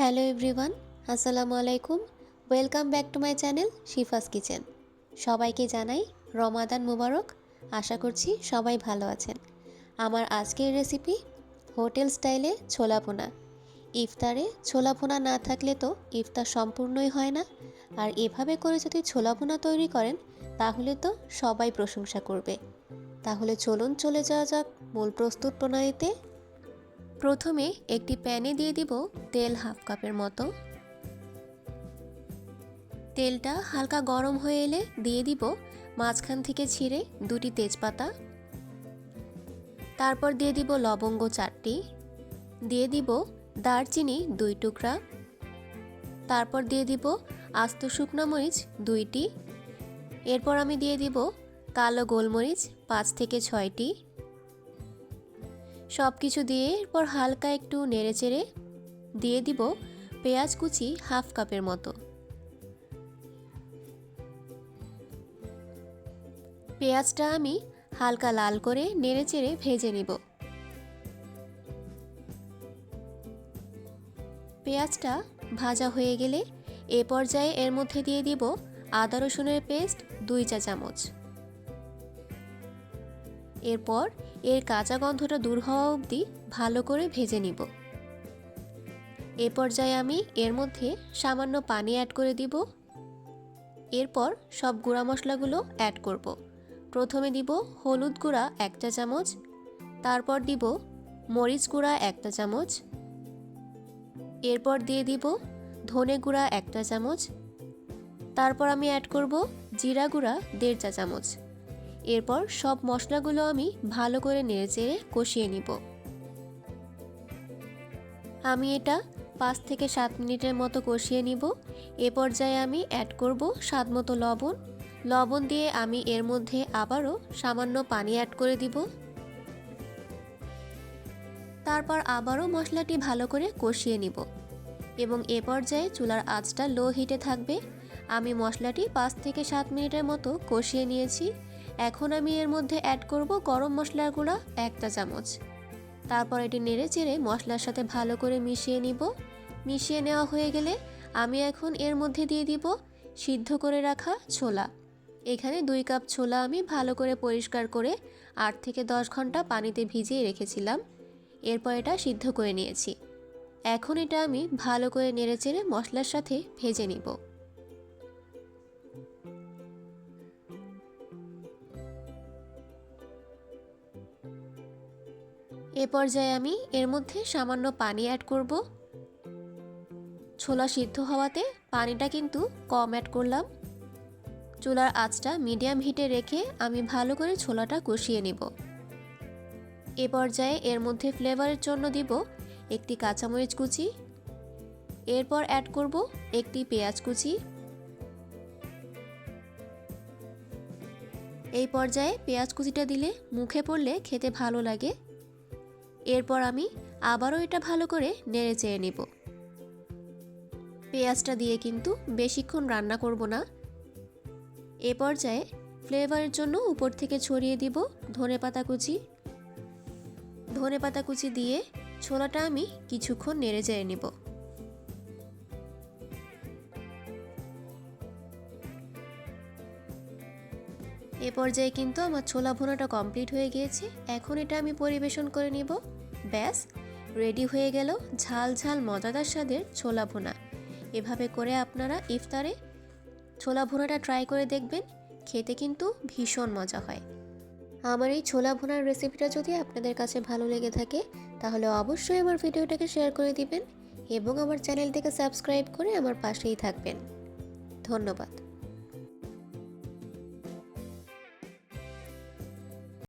Hello everyone, আসসালামু আলাইকুম। Welcome back to my channel Shifa's kitchen. সবাইকে জানাই রমাদান মুবারক। আশা করছি সবাই ভালো আছেন। আমার আজকের রেসিপি হোটেল স্টাইলে ছোলা পোনা ইফতারে ছোলা পোনা না থাকলে তো ইফতার সম্পূর্ণই হয় না। আর এভাবে করে যদি ছোলা পোনা তৈরি করেন, তাহলে তো সবাই প্রশংসা করবে। তাহলে চলুন চলে যাওয়া যাক মূল প্রস্তুত প্রণালীতে। প্রথমে একটি প্যানে দিয়ে দিব তেল হাফ কাপের মতো। তেলটা হালকা গরম হয়ে এলে দিয়ে দিব মাঝখান থেকে ছিঁড়ে দুটি তেজপাতা। তারপর দিয়ে দিব লবঙ্গ চারটি। দিয়ে দিব দারচিনি দুই টুকরা। তারপর দিয়ে দিব আস্ত শুকনো মরিচ দুইটি। এরপর আমি দিয়ে দিব কালো গোলমরিচ পাঁচ থেকে ছয়টি। সব কিছু দিয়ে এরপর হালকা একটু নেড়েচেড়ে দিয়ে দিব পেঁয়াজ কুচি হাফ কাপের মতো। পেঁয়াজটা আমি হালকা লাল করে নেড়েচেড়ে ভেজে নিব। পেঁয়াজটা ভাজা হয়ে গেলে এ পর্যায়ে এর মধ্যে দিয়ে দিব আদা রসুনের পেস্ট দুই চা চামচ এরপর এর কাঁচা গন্ধটা দূর হওয়া অবধি ভালো করে ভেজে নিব। এ পর্যায়ে আমি এর মধ্যে সামান্য পানি অ্যাড করে দিব। এরপর সব গুঁড়া মশলাগুলো অ্যাড করব। প্রথমে দিব হলুদ গুঁড়া একটা চামচ, তারপর দিব মরিচ গুঁড়া একটা চামচ, এরপর দিয়ে দিব ধনে গুঁড়া একটা চামচ, তারপর আমি অ্যাড করব জিরা গুঁড়া দেড় চা চামচ। এরপর সব মশলাগুলো আমি ভালো করে নেড়েচেড়ে কষিয়ে নিব। আমি এটা পাঁচ থেকে সাত মিনিটের মতো কষিয়ে নিব। এ পর্যায়ে আমি অ্যাড করব স্বাদ মতো লবণ। লবণ দিয়ে আমি এর মধ্যে আবারও সামান্য পানি অ্যাড করে দিব। তারপর আবারও মশলাটি ভালো করে কষিয়ে নিব এবং এ পর্যায়ে চুলার আঁচটা লো হিটে থাকবে। আমি মশলাটি পাঁচ থেকে সাত মিনিটের মতো কষিয়ে নিয়েছি। এখন আমি এর মধ্যে অ্যাড করব গরম মশলার গুঁড়া একটা চামচ। তারপর এটি নেড়ে চেড়ে মশলার সাথে ভালো করে মিশিয়ে নিব। মিশিয়ে নেওয়া হয়ে গেলে আমি এখন এর মধ্যে দিয়ে দিব সিদ্ধ করে রাখা ছোলা। এখানে দুই কাপ ছোলা আমি ভালো করে পরিষ্কার করে আট থেকে দশ ঘণ্টা পানিতে ভিজিয়ে রেখেছিলাম। এরপর এটা সিদ্ধ করে নিয়েছি। এখন এটা আমি ভালো করে নেড়ে চেড়ে মশলার সাথে ভেজে নিব। এ পর্যায়ে আমি এর মধ্যে সামান্য পানি অ্যাড করব। ছোলা সিদ্ধ হওয়াতে পানিটা কিন্তু কম অ্যাড করলাম। চুলার আঁচটা মিডিয়াম হিটে রেখে আমি ভালো করে ছোলাটা কষিয়ে নিব। এ পর্যায়ে এর মধ্যে ফ্লেভারের জন্য দিব একটি কাঁচামরিচ কুচি। এরপর অ্যাড করব একটি পেঁয়াজ কুচি। এই পর্যায়ে পেঁয়াজ কুচিটা দিলে মুখে পড়লে খেতে ভালো লাগে। এরপর আমি আবারও এটা ভালো করে নেড়ে চেয়ে নেব। পেঁয়াজটা দিয়ে কিন্তু বেশিক্ষণ রান্না করব না। এ পর্যায়ে ফ্লেভারের জন্য উপর থেকে ছড়িয়ে দিব ধনে পাতা কুচি। ধনে পাতা কুচি দিয়ে ছোলাটা আমি কিছুক্ষণ নেড়ে চেয়ে নিব। এ পর্যায়ে কিন্তু আমার ছোলা ভুনাটা কমপ্লিট হয়ে গিয়েছে। এখন এটা আমি পরিবেশন করে নিব। ব্যাস, রেডি হয়ে গেল ঝাল ঝাল মজাদার স্বাদের ছোলা ভুনা। এভাবে করে আপনারা ইফতারে ছোলা ভুনাটা ট্রাই করে দেখবেন, খেতে কিন্তু ভীষণ মজা হয়। আমার এই ছোলা ভুনার রেসিপিটা যদি আপনাদের কাছে ভালো লেগে থাকে, তাহলে অবশ্যই আমার ভিডিওটাকে শেয়ার করে দিবেন এবং আমার চ্যানেলটিকে সাবস্ক্রাইব করে আমার পাশেই থাকবেন। ধন্যবাদ।